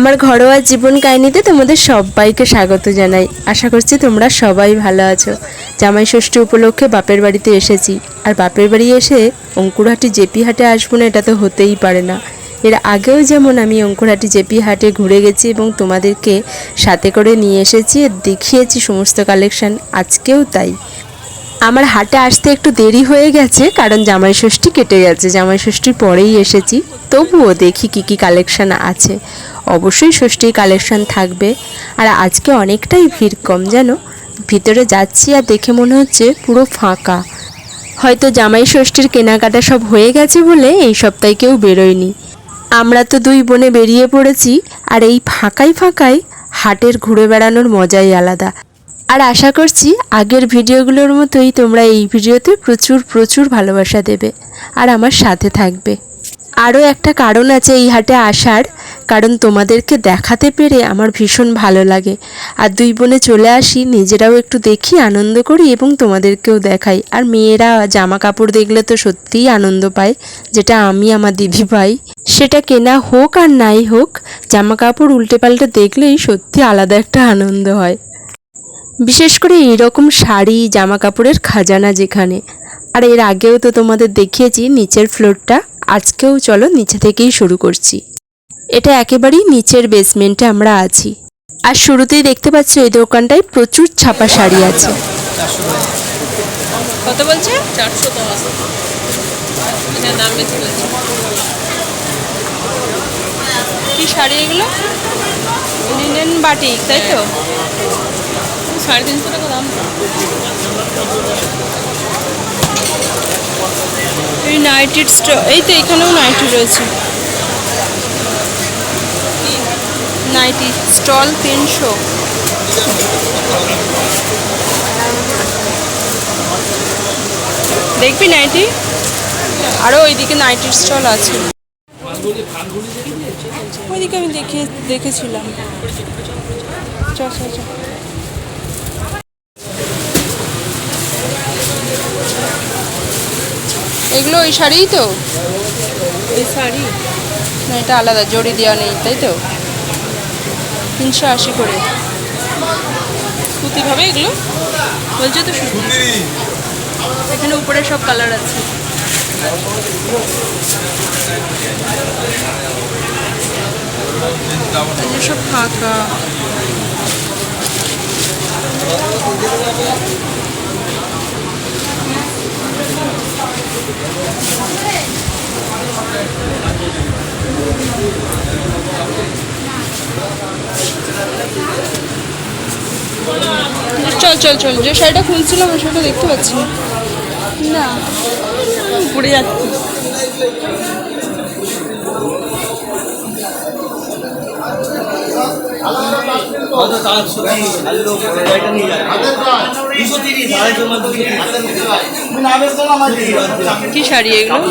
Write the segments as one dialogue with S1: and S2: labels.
S1: আমার ঘরোয়া জীবন কাহিনীতে তোমাদের সবাইকে স্বাগত জানাই। আশা করছি তোমরা সবাই ভালো আছো। জামাই ষষ্ঠী উপলক্ষে বাপের বাড়িতে এসেছি। আর বাপের বাড়ি এসে অঙ্কুরহাটি জেপি হাটে আসব না, এটা তো হতেই পারে না। এর আগেও যেমন আমি অঙ্কুরহাটি জেপি হাটে ঘুরে গেছি এবং তোমাদেরকে সাথে করে নিয়ে এসেছি, দেখিয়েছি সমস্ত কালেকশন, আজকেও তাই। আমার হাটে আসতে একটু দেরি হয়ে গেছে, কারণ জামাই ষষ্ঠী কেটে গেছে। জামাই ষষ্ঠীর পরেই এসেছি, তবুও দেখি কি কি কালেকশন আছে। অবশ্যই ষষ্ঠীর কালেকশন থাকবে। আর আজকে অনেকটাই ভিড় কম যেন ভিতরে যাচ্ছি আর দেখে মনে হচ্ছে পুরো ফাঁকা। হয়তো জামাই ষষ্ঠীর কেনাকাটা সব হয়ে গেছে বলে এই সপ্তাহে কেউ বেরোয়নি। আমরা তো দুই বোনে বেরিয়ে পড়েছি আর এই ফাঁকাই ফাঁকাই হাটের ঘুরে বেড়ানোর মজাই আলাদা। আর আশা করছি আগের ভিডিওগুলোর মতোই তোমরা এই ভিডিওতে প্রচুর প্রচুর ভালোবাসা দেবে আর আমার সাথে থাকবে। আরও একটা কারণ আছে এই হাটে আসার কারণ তোমাদেরকে দেখাতে পেরে আমার ভীষণ ভালো লাগে। আর দুই বোনে চলে আসি, নিজেরাও একটু দেখি, আনন্দ করি এবং তোমাদেরকেও দেখাই। আর মেয়েরা জামা কাপড় দেখলে তো সত্যিই আনন্দ পায়, যেটা আমি, আমার দিদি পাই সেটা কেনা হোক আর নাই হোক জামা কাপড় উল্টে পাল্টে দেখলেই সত্যি আলাদা একটা আনন্দ হয়। বিশেষ করে এইরকম শাড়ি জামা কাপড়ের খাজানা যেখানে। আর এর আগেও তো তোমাদের দেখিয়েছি, নিচের ফ্লোরটা আজকেও চলো, নিচে থেকেই শুরু করছি। এটা একেবারেই নিচের বেসমেন্টে আমরা আছি। আর শুরুতেই দেখতে পাচ্ছ এই দোকানটায় প্রচুর ছাপা শাড়ি আছে।
S2: কত বলছে? চারশো বলছে। কি শাড়ি এগুলো? লিনেন বাটিক তাই তো? সাড়ে তিনশো টাকা দাম। এই নাইটির স্টল এই তো এখানেও নাইটি রয়েছে। নাইটি স্টল তিনশো। দেখবি নাইটি আরও ওইদিকে নাইটির স্টল আছে। ওইদিকে আমি দেখে দেখেছিলাম। চ। এগুলো ওই শাড়িই তো? এই শাড়ি? না এটা আলাদা জড়ি দেওয়া নেই তাই তো? তিনশো আশি করে। সুতি হবে এগুলো? বলছে তো এখানে উপরে সব কালার আছে। সব ফাঁকা। চল চল চল, যে শাড়িটা খুলছিলাম ওই শাড়িটা দেখতে পাচ্ছি না। ঘুরে যাচ্ছি। কি শাড়ি এগুলো?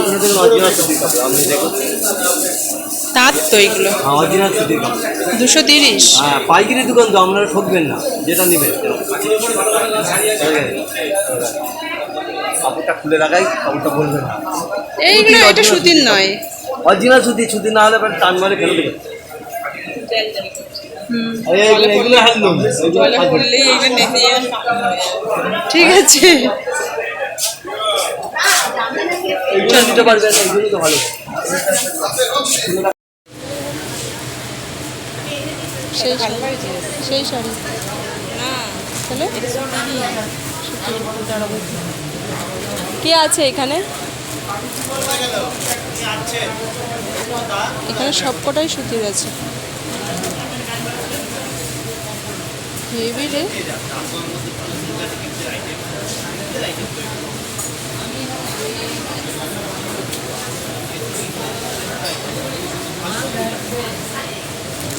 S2: তাঁত তো এগুলো।
S3: অরিজিনাল সুতির
S2: দুশো তিরিশ।
S3: হ্যাঁ পাইকারি দোকান তো আপনারা ঠকবেন না যেটা নেবেন। কাপড়টা খুলে রাখাই কাপড়টা বলবেন না।
S2: এইগুলো এটা সুতির নয়।
S3: অরিজিনাল সুতি সুতি না হলে টান মারে ফেলে হ্যান্ডলুম
S2: ঠিক আছে।
S3: নিতে পারবেন এগুলো তো ভালো।
S2: সেই সেই শাড়ি। তাহলে? কে আছে এখানে? এখানে সবকটাই সুতির আছে হেভি রে।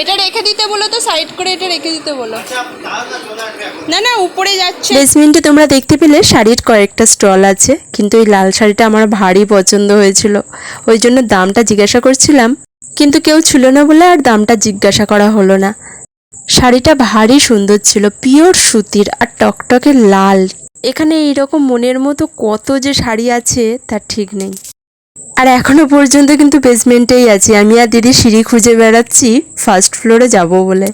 S2: এটা রেখে দিতে বলো তো সাইড করে এটা রেখে দিতে বলো। না না উপরে যাচ্ছে।
S1: বেসমেন্টে তোমরা দেখতে পেলে শাড়ির কয়েকটা স্টল আছে কিন্তু ওই লাল শাড়িটা আমার ভারী পছন্দ হয়েছিল। ওই জন্য দামটা জিজ্ঞাসা করছিলাম কিন্তু কেউ ছিল না বলে আর দামটা জিজ্ঞাসা করা হলো না। শাড়িটা ভারী সুন্দর ছিল পিওর সুতির আর টকটকে লাল। এখানে এইরকম মনের মতো কত যে শাড়ি আছে তার ঠিক নেই। আর এখনও পর্যন্ত কিন্তু বেসমেন্টেই আছি। আমি আর দিদি সিঁড়ি খুঁজে বেড়াচ্ছি ফার্স্ট ফ্লোরে যাব বলে।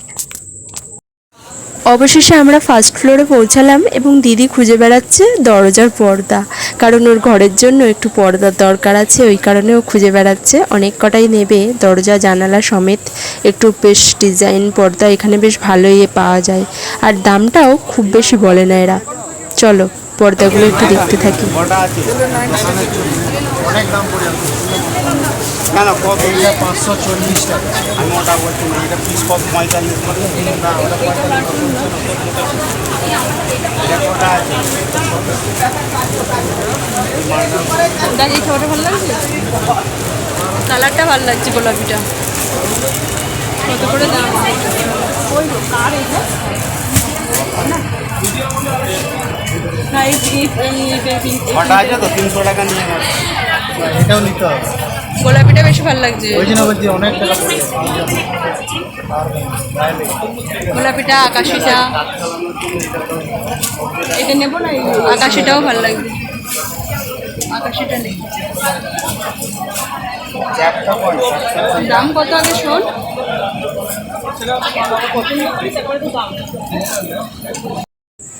S1: অবশেষে আমরা ফার্স্ট ফ্লোরে পৌঁছালাম এবং দিদি খুঁজে বেড়াচ্ছে দরজার পর্দা। কারণ ওর ঘরের জন্য একটু পর্দার দরকার আছে, ওই কারণে ও খুঁজে বেড়াচ্ছে। অনেক কটাই নেবে, দরজা, জানালা সমেত একটু বেশ ডিজাইন পর্দা এখানে বেশ ভালোই পাওয়া যায়। আর দামটাও খুব বেশি বলে না এরা। চলো পর্দাগুলো একটু দেখতে থাকি।
S2: খাবারটা ভালো লাগছে? কালারটা ভালো লাগছে গোলাপিটা। কত করে দাম? ওই কার এটা? না,
S4: কটা আছে তো তিনশো টাকা নিয়ে এটাও নিতে হবে।
S2: গোলাপিটা বেশি ভালো লাগছে।
S4: ওই জন্য বলছি অনেক টাকা পড়ে
S2: গোলাপিটা আকাশিটা। এটা নেব না আকাশিটাও ভালো লাগছে আকাশিটা নেই। দাম কত আগে শোন?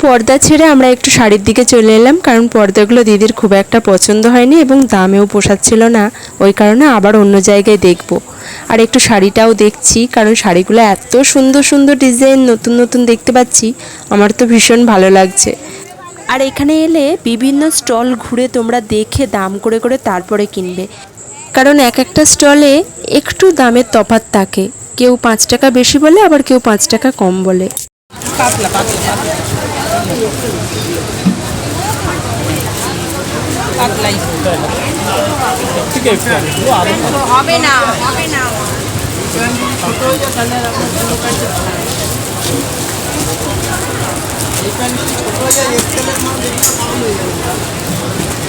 S1: পর্দা ছেড়ে আমরা একটু শাড়ির দিকে চলে এলাম, কারণ পর্দাগুলো দিদির খুব একটা পছন্দ হয়নি এবং দামেও পোষাচ্ছিল না। ওই কারণে আবার অন্য জায়গায় দেখব। আর একটু শাড়িটাও দেখছি, কারণ শাড়িগুলো এত সুন্দর সুন্দর ডিজাইন, নতুন নতুন দেখতে পাচ্ছি, আমার তো ভীষণ ভালো লাগছে। আর এখানে এলে বিভিন্ন স্টল ঘুরে তোমরা দেখে দাম করে করে তারপরে কিনবে। কারণ এক একটা স্টলে একটু দামের তফাৎ থাকে। কেউ পাঁচ টাকা বেশি বলে, আবার কেউ পাঁচ টাকা কম বলে।
S2: পাতলাই। হবে না হবে না।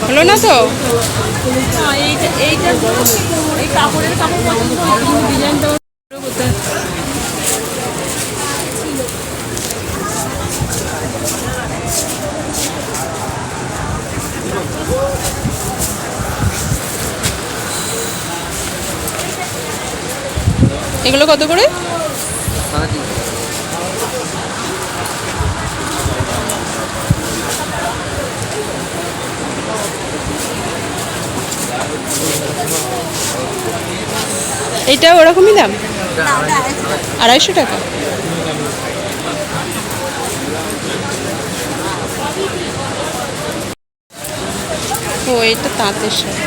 S2: হলো না তো? এইটা এইটা এই কাপড়ের কাপড় পছন্দ ডিজাইনটা এগুলো কত করে? এটা ওরকমই দাম? আড়াইশো টাকা। ও এটা তাঁতের শাড়ি।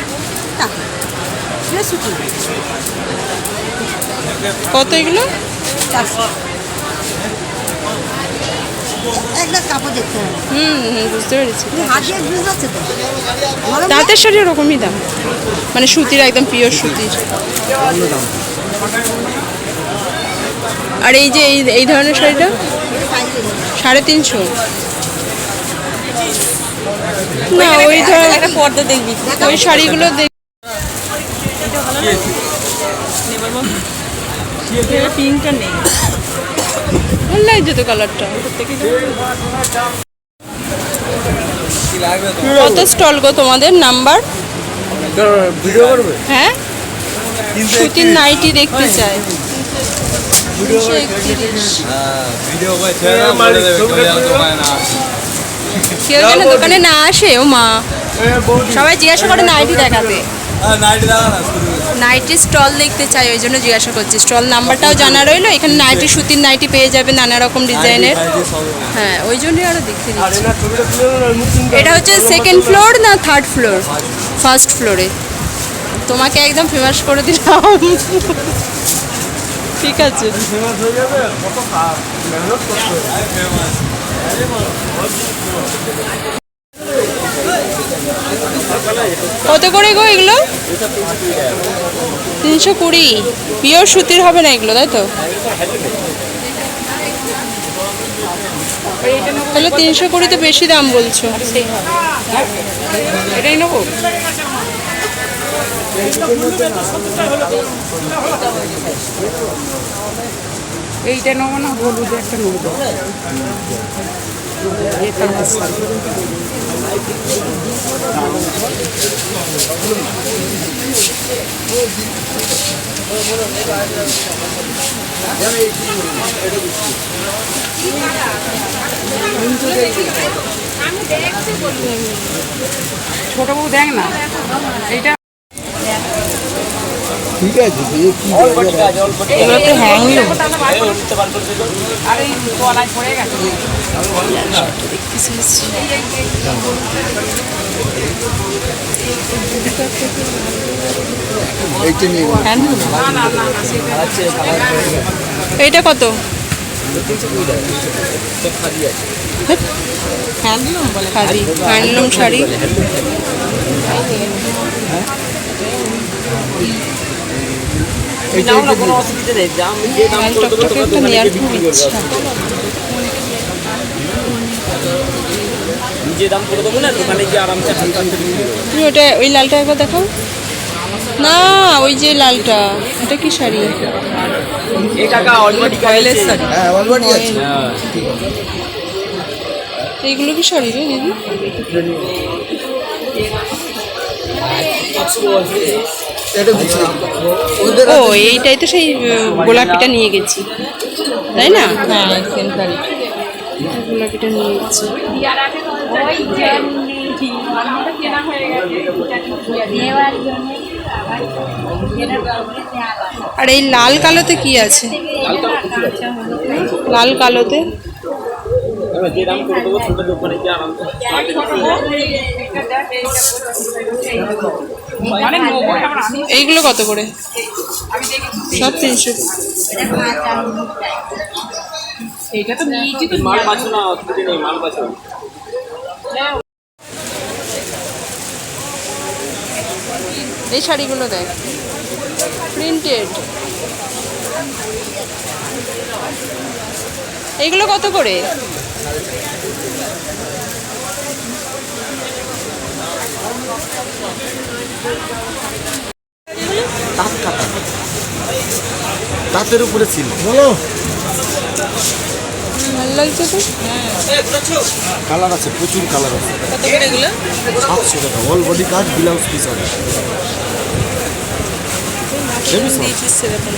S2: কত এগুলো? হুম হুম বুঝতে পেরেছি।
S5: হাতে বুঝ আছে তো? ভালো
S2: তাঁতের শাড়ি ওরকমই দাম। মানে সুতির একদম পিওর সুতির। আর এই যে এই এই ধরনের শাড়িটা? সাড়ে তিনশো। না ওই ধরনের একটা পর্দা দেখবি। ওই শাড়িগুলো কত স্টল গো তোমাদের নাম্বার হ্যাঁ? সুতির নাইটি দেখতে চাই। কেউ যেন দোকানে না আসে, ও মা। সবাই জিজ্ঞাসা করে নাইটি দেখাতে।
S3: নাইটি।
S2: নাইটি স্টল দেখতে চাই ওই জন্য জিজ্ঞাসা করছি। স্টল নাম্বারটাও জানা রইল এখানে নাইটি সুতির নাইটি পেয়ে যাবে নানা রকম ডিজাইনের হ্যাঁ ওই জন্যই আরও দেখতে এটা হচ্ছে সেকেন্ড ফ্লোর না থার্ড ফ্লোর ফার্স্ট ফ্লোরে তোমাকে একদম ফেমাস করে দিলাম। ঠিক আছে। কত করে গো এগুলো? তিনশো কুড়ি। পিওর সুতির হবে না এগুলো, তাই তো? তাহলে তিনশো কুড়ি তো বেশি দাম বলছো। এটাই নেব?
S6: এইটা নেব না হলুদ একটা নেব। ছোট বউ দেখ না এইটা
S4: ঠিক আছে দিয়ে কি
S2: এগুলো তো হ্যাংলুম
S6: আর এই পড়ে গেছে
S4: এইটা
S2: কত? হ্যান্ডলুম বলে খাদি। হ্যান্ডলুম শাড়ি?
S3: নাও না কোনো অসুবিধা নেই দাম যে দাম
S2: লাল
S3: করে দেবো
S2: টকটকে
S3: তোমরা
S2: একটা
S3: তো
S2: নেওয়ার
S3: নিজে
S2: খুব
S3: বিক্রি করবে
S2: ইচ্ছা
S3: নিজে দাম করে দেবো না দোকানে গিয়ে আরামসে হালকা
S2: তুমি ওটা ওই লালটা একবার দেখাও। না ওই যে লালটা। এটা কি শাড়ি?
S3: এই টাকা অলরেডি কয়েলের শাড়ি।
S4: হ্যাঁ অলরেডি আছে
S2: এইগুলো কি শাড়ি রে দিদি?
S4: এটা
S2: ও এইটাই তো সেই গোলাপিটা নিয়ে গেছি। তাই না? হ্যাঁ সেন্টারি গোলাপিটা নিয়ে গেছি। আর এই লাল কালোতে কি আছে? লাল কালোতে? এইগুলো কত করে? সব তিনশো।
S6: এইটা তো নিয়েছি তো
S3: মাল পাচ্ছ না অসুবিধা নেই মাল পাচ্ছ
S2: এই শাড়িগুলো দেখ। প্রিন্টেড এইগুলো কত করে?
S4: তাঁতের উপরে ছিল। বলো।
S2: ভালো লাগছে তো?
S4: কালার আছে প্রচুর কালার আছে। সাতশো টাকা অল বডি কাজ ব্লাউজ পিস হবে। Heavy soft.
S2: দিয়েছিস সেরকম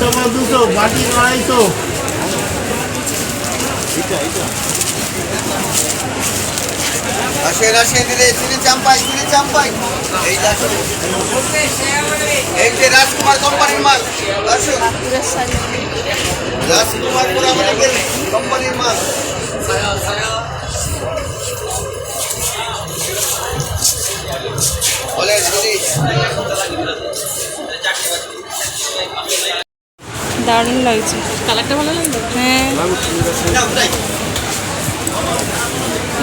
S2: নরম কাপড়
S4: পিসি আছে
S7: আসেন আসেন চাম্পাই, চিনি চাম্পাই। এই রাজকুমার কোম্পানির মাল, আসুন। রাজকুমার পুরো আমাদের কোম্পানির মাল। বলেন
S2: দারুণ লাগছে। কালারটা ভালো লাগল? হ্যাঁ।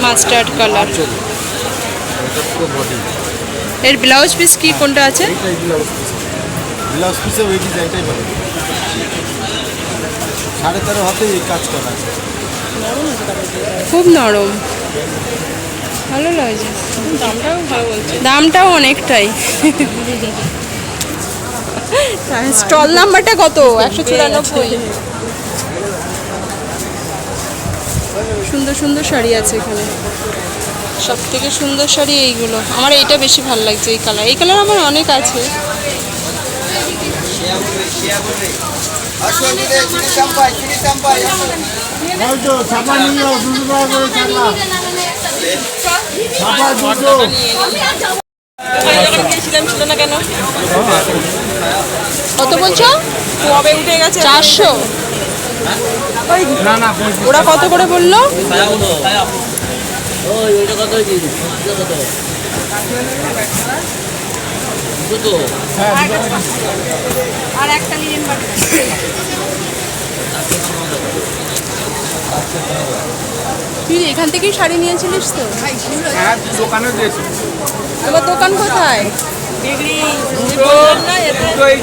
S2: মাস্টার্ড কালারের ব্লাউজ পিস কি কোনটা আছে
S4: ব্লাউজ পিসে ওই ডিজাইনটাই পাবে সাড়ে তেরো হাতে এই কাজ করা আছে?
S2: খুব নরম। ভালো লাগছে। দামটাও ভালো বলছে। দামটাও অনেকটাই। স্টল নাম্বারটা কত? একশো চুরানব্বই। সুন্দর সুন্দর শাড়ি আছে এখানে। সব থেকে সুন্দর শাড়ি এইগুলো। আমার এইটা বেশি ভালো লাগছে এই কালার। এই কালার আমার অনেক আছে।
S7: আসুন দিদি চিনি
S2: কত বলছো? কবে উঠে গেছে? চারশো। ওরা কত করে বলল? আর একটা নিয়ে তুই এখান থেকেই শাড়ি নিয়েছিলিস তো?
S4: হ্যাঁ দোকানে
S2: তোমার দোকান কোথায়?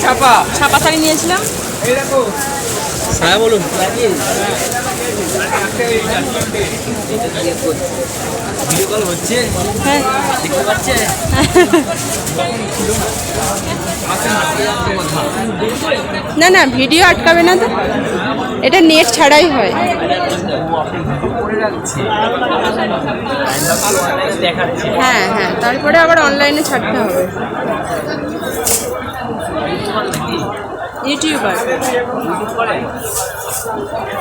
S4: ছাপা।
S2: ছাপা শাড়ি নিয়েছিলাম।
S3: হ্যাঁ বলুন। ভিডিও কল হচ্ছে
S2: হ্যাঁ।
S3: দেখতে পাচ্ছে
S2: না না ভিডিও আটকাবে না তো। এটা নেট ছাড়াই হয়। হ্যাঁ হ্যাঁ তারপরে আবার অনলাইনে ছাড়তে হবে। ইউটিউবার।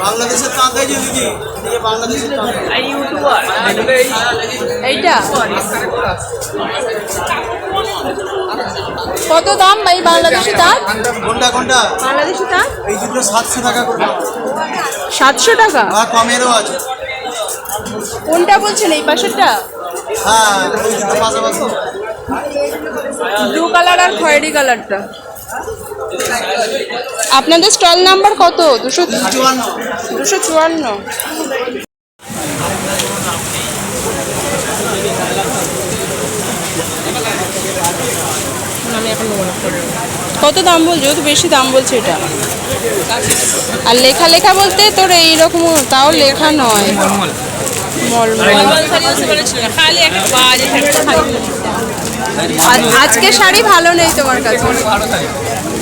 S7: বাংলাদেশের তাঁতাই যে দিদি দিদি বাংলাদেশের তাঁতাই
S2: এইটা? কত দাম ভাই বাংলাদেশি তাঁত
S7: কোনটা কোনটা?
S2: বাংলাদেশি তাঁত
S7: এই সাতশো টাকা করে।
S2: সাতশো টাকা?
S7: আর কমেরও আছে।
S2: কোনটা বলছেন এই পাশেরটা?
S7: হ্যাঁ ওই দুটো পাশাপাশি।
S2: ব্লু কালার আর খয়েরি কালারটা। আপনাদের স্টল নাম্বার কত? দুশো
S7: চুয়ান্ন।
S2: দুশো চুয়ান্ন। কত দাম বলছো? তো বেশি দাম বলছে এটা। আর লেখা লেখা বলতে তোর এইরকম তাও লেখা নয়। মলমল। আজকে শাড়ি ভালো নেই তোমার কাছে?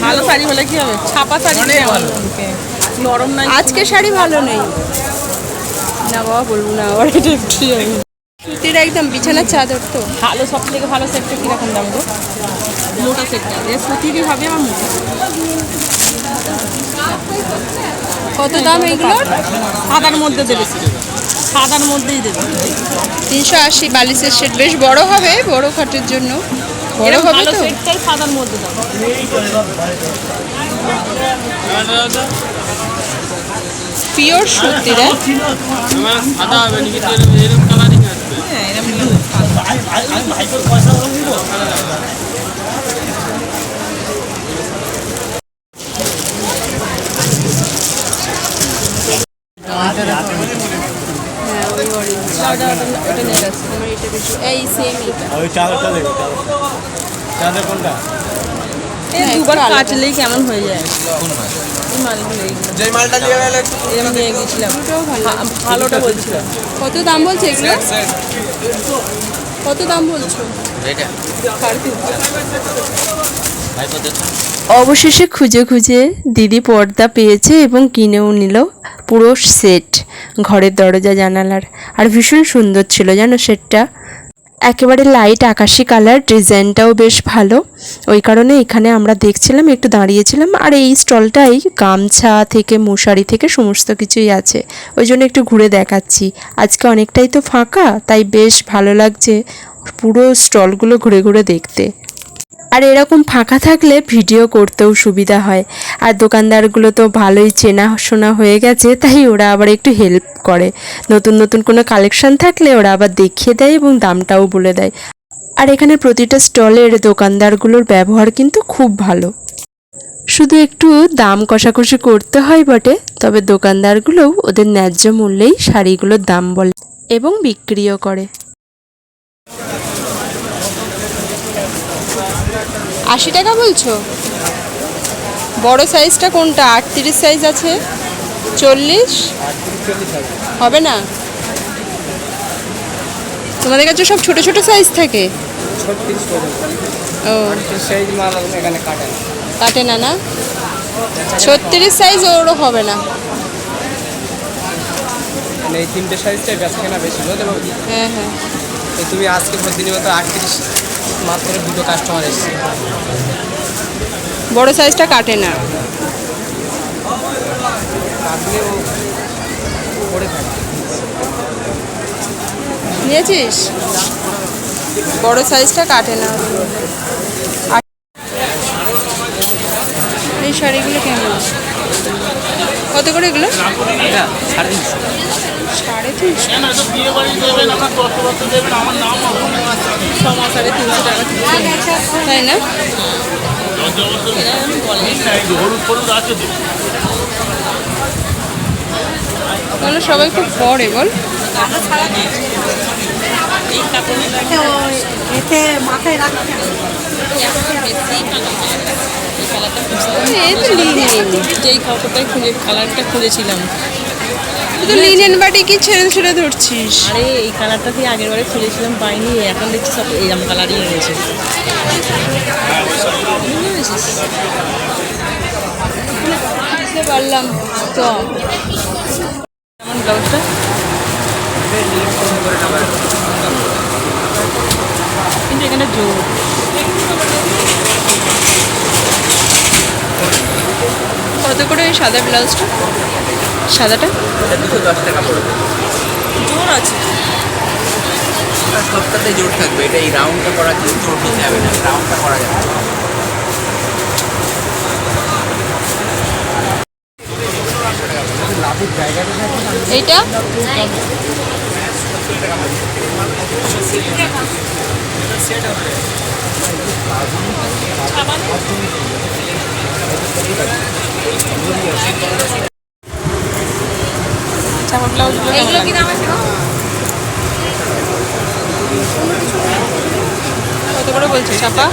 S6: ভালো শাড়ি হলে কি হবে? ছাপা শাড়ি ভালো। নরম নাই।
S2: আজকে শাড়ি ভালো নেই। না বাবা বলব না আবার এটা একটু যাবে সুতির একদম বিছানার চাদর তো।
S6: ভালো সব থেকে ভালো সেটটা কীরকম দাম গো? মোটা সেটটা। এ সুতিরই হবে আমার মোটা?
S2: কত দাম এগুলোর?
S6: সাদার মধ্যে দেবে। সাদার মধ্যেই দেবে
S2: তিনশো আশি বালিশের সেট বেশ বড় হবে বড় খাটের জন্য বড়
S6: এরকম
S2: হবে তো
S6: সেটটাই সাদার মধ্যে দাও
S2: পিওর সুতির হ্যাঁ? হ্যাঁ orange।
S6: ওটা ওটা নিয়ে গেছে
S2: আমার এটা বেশি। এই সেম
S4: ওই চাদরটা দেখো চাদর কোনটা?
S6: এই
S2: হ্যাঁ,
S6: দুবার কাটলেই কেমন হয়ে যায়। এই মালগুলো এইগুলো।
S7: মালটা নিয়ে গেলে
S6: এরকম নিয়ে গেছিলাম।
S2: দুটোও ভালো
S6: ভা- ভালোটা বলছিলাম
S2: কত দাম বলছে এগুলো? কত দাম বলছো?
S1: অবশেষে খুঁজে খুঁজে দিদি পর্দা পেয়েছে এবং কিনেও নিল পুরো সেট। ঘরের দরজা, জানালার। আর ভীষণ সুন্দর ছিল, জানো সেটটা? একেবারে লাইট আকাশি কালার ডিজাইনটাও বেশ ভালো। ওই কারণে এখানে আমরা দেখছিলাম, একটু দাঁড়িয়েছিলাম, আর এই স্টলটাই গামছা থেকে, মশারি থেকে সমস্ত কিছুই আছে। ওই জন্য একটু ঘুরে দেখাচ্ছি। আজকে অনেকটাই তো ফাঁকা, তাই বেশ ভালো লাগছে পুরো স্টলগুলো ঘুরে ঘুরে দেখতে। আর এরকম ফাঁকা থাকলে ভিডিও করতেও সুবিধা হয়। আর দোকানদারগুলো তো ভালোই চেনাশোনা হয়ে গেছে, তাই ওরা আবার একটু হেল্প করে। নতুন নতুন কোনো কালেকশন থাকলে ওরা আবার দেখিয়ে দেয় এবং দামটাও বলে দেয়। আর এখানে প্রতিটা স্টলের দোকানদারগুলোর ব্যবহার কিন্তু খুব ভালো। শুধু একটু দাম কষাকষি করতে হয় বটে, তবে দোকানদারগুলোও ওদের ন্যায্য মূল্যেই শাড়িগুলোর দাম বলে এবং বিক্রিও করে।
S2: আশি টাকা বলছো? বড় সাইজটা কোনটা? আটত্রিশ সাইজ আছে। চল্লিশ? হবে না? তোমাদের কাছে সব ছোট ছোট সাইজ থাকে? ও।
S4: কাটে না
S2: কাটে না? না ছত্রিশ সাইজ ওরও হবে না।
S4: মানে এই তিনটে সাইজটাই বেচা কেনা বেশি
S2: হ্যাঁ হ্যাঁ।
S4: তুমি আজকে প্রতিদিন মতো আটত্রিশ মাত্র দুটো কাস্টমার এসছে।
S2: বড় সাইজটা কাটে না।
S4: আপনি পড়ে থাকে
S2: নিয়েছিস? বড় সাইজটা কাটে না। এই শাড়িগুলো কেমন? কত করে এগুলো?
S3: সাড়ে তিনশো।
S6: সাড়ে তিনশো সাড়ে তিনশো টাকা তাই না? তাহলে সবাই খুব পরে বল।
S5: এতে মাথায় রাখতে
S6: এই তো যেই কাপড়টাই খুঁজে কালারটা খুঁজেছিলাম।
S2: তুই তো লিনেন বাটি কি ছেড়ে ছেড়ে ধরছিস?
S6: আরে এই কালারটা তুই আগের বারে খুঁজেছিলাম পাইনি এখন দেখছি সব এইরকম কালারই এনেছে। বুঝতে
S2: পারলাম তো
S6: কেমন ব্লাউজটা? কিন্তু এখানে জোর
S2: কত করে সাদা ব্লাউজটা?
S6: সাদাটা
S7: দুশো দশ টাকা পড়বে
S6: জোর আছে।
S7: সবটাতে জোর থাকবে এটা এই রাউন্ডটা করার জন্য জোর নিতে হবে না রাউন্ডটা করা যাবে।
S2: এইটা?
S6: চাপা ব্লাউজগুলো
S2: এগুলো কি দাম আছে গো?
S6: কত করে বলছে চাপা?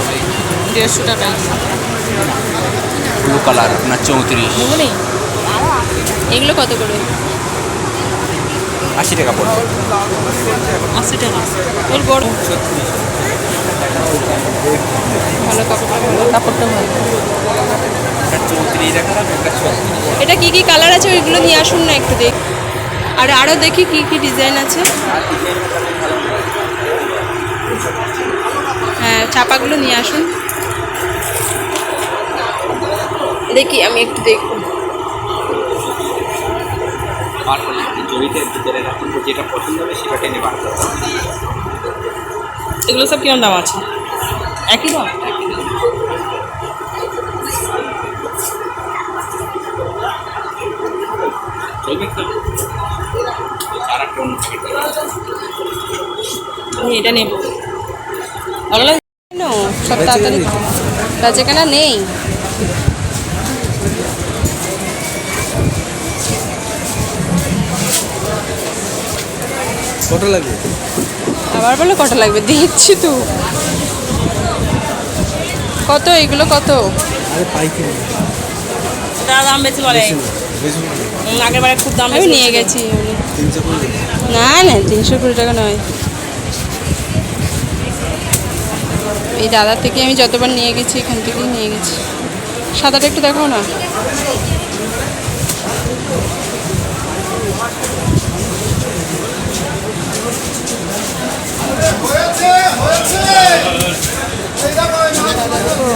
S6: দেড়শো টাকা।
S7: ব্লু কালার আপনার চৌত্রিশ।
S6: নেই
S2: এগুলো কত করে?
S7: আশি টাকা পড়বে
S6: আশি টাকা। এর বড়। ভালো কাপড়টা ভালো কাপড়টা ভালো।
S7: চৌত্রিশ একটা
S2: এটা কি কি কালার আছে ওইগুলো নিয়ে আসুন না একটু দেখ। আর আরও দেখি কি কি ডিজাইন আছে। হ্যাঁ চাপাগুলো নিয়ে আসুন। দেখি আমি একটু দেখব।
S7: যেটা পছন্দ হবে সেটা টেনে বার
S6: এগুলো সব কিরম দাম আছে? একই দাম?
S7: চলবে তো
S6: এটা নেব। ভালো
S2: লাগে? সব তাড়াতাড়ি বেচাকেনা নেই।
S3: কটা লাগবে?
S2: আবার বলো কটা লাগবে? দিচ্ছি তো। কত? এগুলো কত?
S6: দাম বেশি বলে। আগের বারে খুব দাম
S2: আমি নিয়ে গেছি
S3: 350
S2: না না তিনশো কুড়ি টাকা নয়। এই দাদার থেকে আমি যতবার নিয়ে গেছি এখান থেকেই নিয়ে গেছি। সাদাটা একটু দেখো না।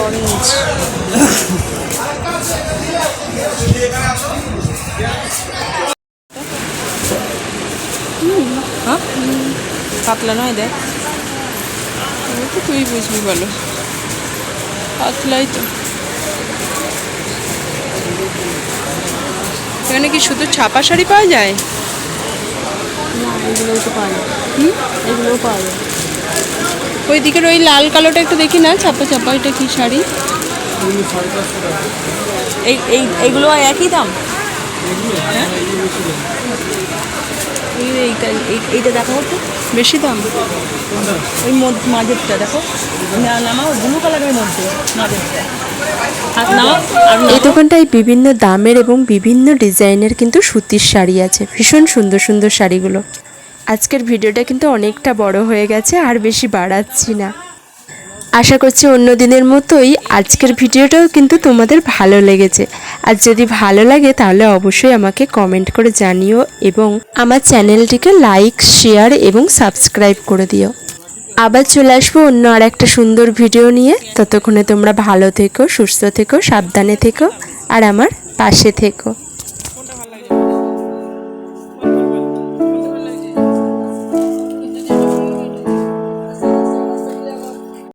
S2: অরেঞ্জ।
S6: পাতলা নয় দেখ।
S2: তো তুই বুঝবি বলো। পাতলাই তো। এখানে কি শুধু ছাপা শাড়ি পাওয়া যায়?
S6: না এগুলোও তো পাওয়া যায়। এগুলোও পাওয়া যায়।
S2: ওই দিকের ওই লাল কালোটা একটু দেখি না ছাপা ছাপা এটা কি শাড়ি?
S6: এই এই এইগুলো একই দাম? হ্যাঁ? এই এইটা এই- এইটা দেখো তো
S2: বেশি দাম।
S6: ওই মাঝেরটা দেখো। নামাও ব্লু কালারের মধ্যে মাঝেরটা
S1: এই দোকানটায় বিভিন্ন দামের এবং বিভিন্ন ডিজাইনের কিন্তু সুতির শাড়ি আছে। ভীষণ সুন্দর সুন্দর শাড়িগুলো। আজকের ভিডিওটা কিন্তু অনেকটা বড় হয়ে গেছে আর বেশি বাড়াচ্ছি না। আশা করছি অন্য দিনের মতোই আজকের ভিডিওটাও কিন্তু তোমাদের ভালো লেগেছে। আর যদি ভালো লাগে তাহলে অবশ্যই আমাকে কমেন্ট করে জানিও এবং আমার চ্যানেলটিকে লাইক শেয়ার এবং সাবস্ক্রাইব করে দিও। আবার চলে আসব অন্য আর একটা সুন্দর ভিডিও নিয়ে। ততক্ষণে তোমরা ভালো থেকো, সুস্থ থেকো, সাবধানে থেকো, আর আমার পাশে থেকো।